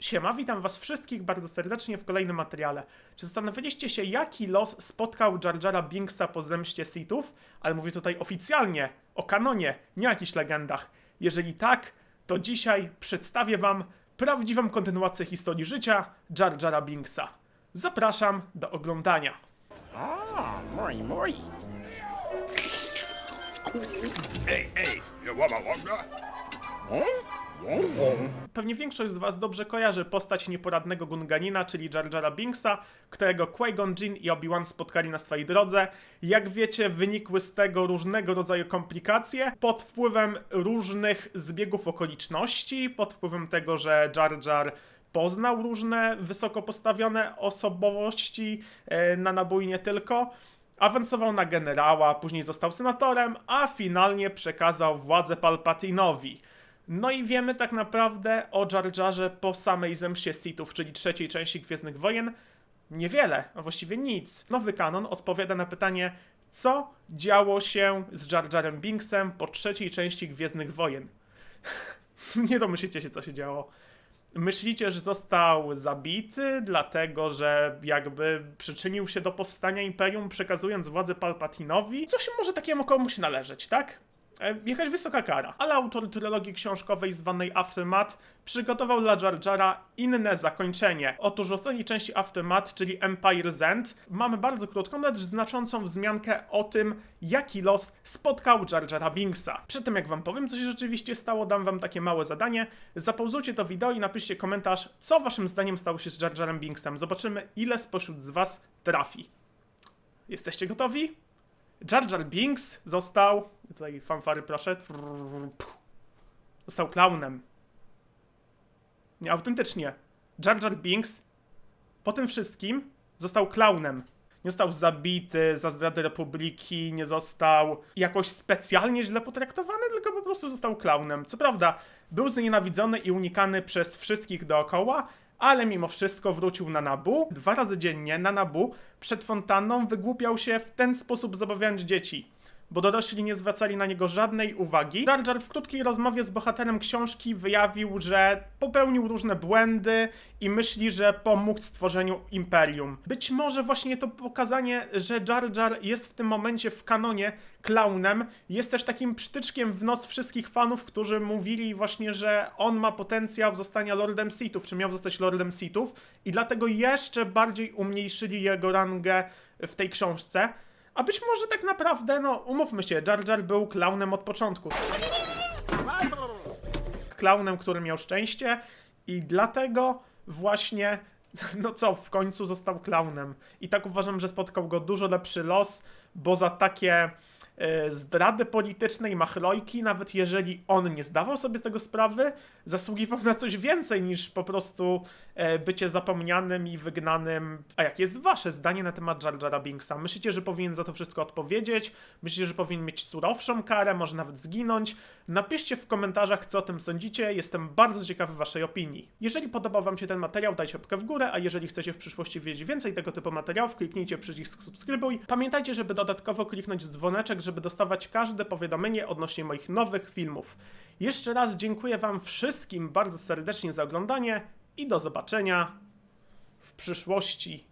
Siema, witam was wszystkich bardzo serdecznie w kolejnym materiale. Czy zastanawialiście się, jaki los spotkał Jar Jara Binksa po zemście Sithów? Ale mówię tutaj oficjalnie, o kanonie, nie o jakichś legendach. Jeżeli tak, to dzisiaj przedstawię wam prawdziwą kontynuację historii życia Jar Jara Binksa. Zapraszam do oglądania. Ah, muy, muy. Hey, hey, you wama wanga? Pewnie większość z was dobrze kojarzy postać nieporadnego Gunganina, czyli Jar Jara Binksa, którego Qui-Gon Jinn i Obi-Wan spotkali na swojej drodze. Jak wiecie, wynikły z tego różnego rodzaju komplikacje pod wpływem różnych zbiegów okoliczności, pod wpływem tego, że Jar Jar poznał różne wysoko postawione osobowości e, na nabój nie tylko. Awansował na generała, później został senatorem, a finalnie przekazał władzę Palpatinowi. No i wiemy tak naprawdę o Jar Jarze po samej zemście Sithów, czyli trzeciej części Gwiezdnych Wojen, niewiele, a właściwie nic. Nowy kanon odpowiada na pytanie, co działo się z Jar Jarem Binksem po trzeciej części Gwiezdnych Wojen. Nie domyślicie się, co się działo. Myślicie, że został zabity, dlatego że jakby przyczynił się do powstania Imperium, przekazując władzę Palpatinowi? Co się może takiemu komuś należeć, tak? E, Jakaś wysoka kara. Ale autor trylogii książkowej zwanej Aftermath przygotował dla Jar Jara inne zakończenie. Otóż w ostatniej części Aftermath, czyli Empire's End, mamy bardzo krótką, lecz znaczącą wzmiankę o tym, jaki los spotkał Jar Jara Binksa. Przy tym jak wam powiem, co się rzeczywiście stało, dam wam takie małe zadanie. Zapauzujcie to wideo i napiszcie komentarz, co waszym zdaniem stało się z Jar Jarem Binksem. Zobaczymy, ile spośród z was trafi. Jesteście gotowi? Jar Jar Binks został. Tutaj fanfary proszę. Został klaunem. Nie, autentycznie. Jar Jar Binks po tym wszystkim został klaunem. Nie został zabity za zdradę Republiki, nie został jakoś specjalnie źle potraktowany, tylko po prostu został klaunem. Co prawda, był znienawidzony i unikany przez wszystkich dookoła, ale mimo wszystko wrócił na Nabu. Dwa razy dziennie na Nabu przed fontanną wygłupiał się w ten sposób zabawiając dzieci bo dorośli nie zwracali na niego żadnej uwagi. Jar Jar w krótkiej rozmowie z bohaterem książki wyjawił, że popełnił różne błędy i myśli, że pomógł stworzeniu imperium. Być może właśnie to pokazanie, że Jar Jar jest w tym momencie w kanonie klaunem, jest też takim przytyczkiem w nos wszystkich fanów, którzy mówili właśnie, że on ma potencjał zostania Lordem Sithów, czy miał zostać Lordem Sithów i dlatego jeszcze bardziej umniejszyli jego rangę w tej książce. A być może tak naprawdę, no umówmy się, Jar Jar był klaunem od początku. Klaunem, który miał szczęście i dlatego właśnie, no co, w końcu został klaunem. I tak uważam, że spotkał go dużo lepszy los, bo za takie zdrady polityczne i machlojki, nawet jeżeli on nie zdawał sobie z tego sprawy, zasługiwał na coś więcej niż po prostu e, bycie zapomnianym i wygnanym. A jakie jest wasze zdanie na temat Jar Jara Binksa? Myślicie, że powinien za to wszystko odpowiedzieć? Myślicie, że powinien mieć surowszą karę, może nawet zginąć? Napiszcie w komentarzach, co o tym sądzicie. Jestem bardzo ciekawy waszej opinii. Jeżeli podobał wam się ten materiał, dajcie łapkę w górę, a jeżeli chcecie w przyszłości wiedzieć więcej tego typu materiałów, kliknijcie przycisk subskrybuj. Pamiętajcie, żeby dodatkowo kliknąć dzwoneczek, żeby dostawać każde powiadomienie odnośnie moich nowych filmów. Jeszcze raz dziękuję wam wszystkim bardzo serdecznie za oglądanie i do zobaczenia w przyszłości.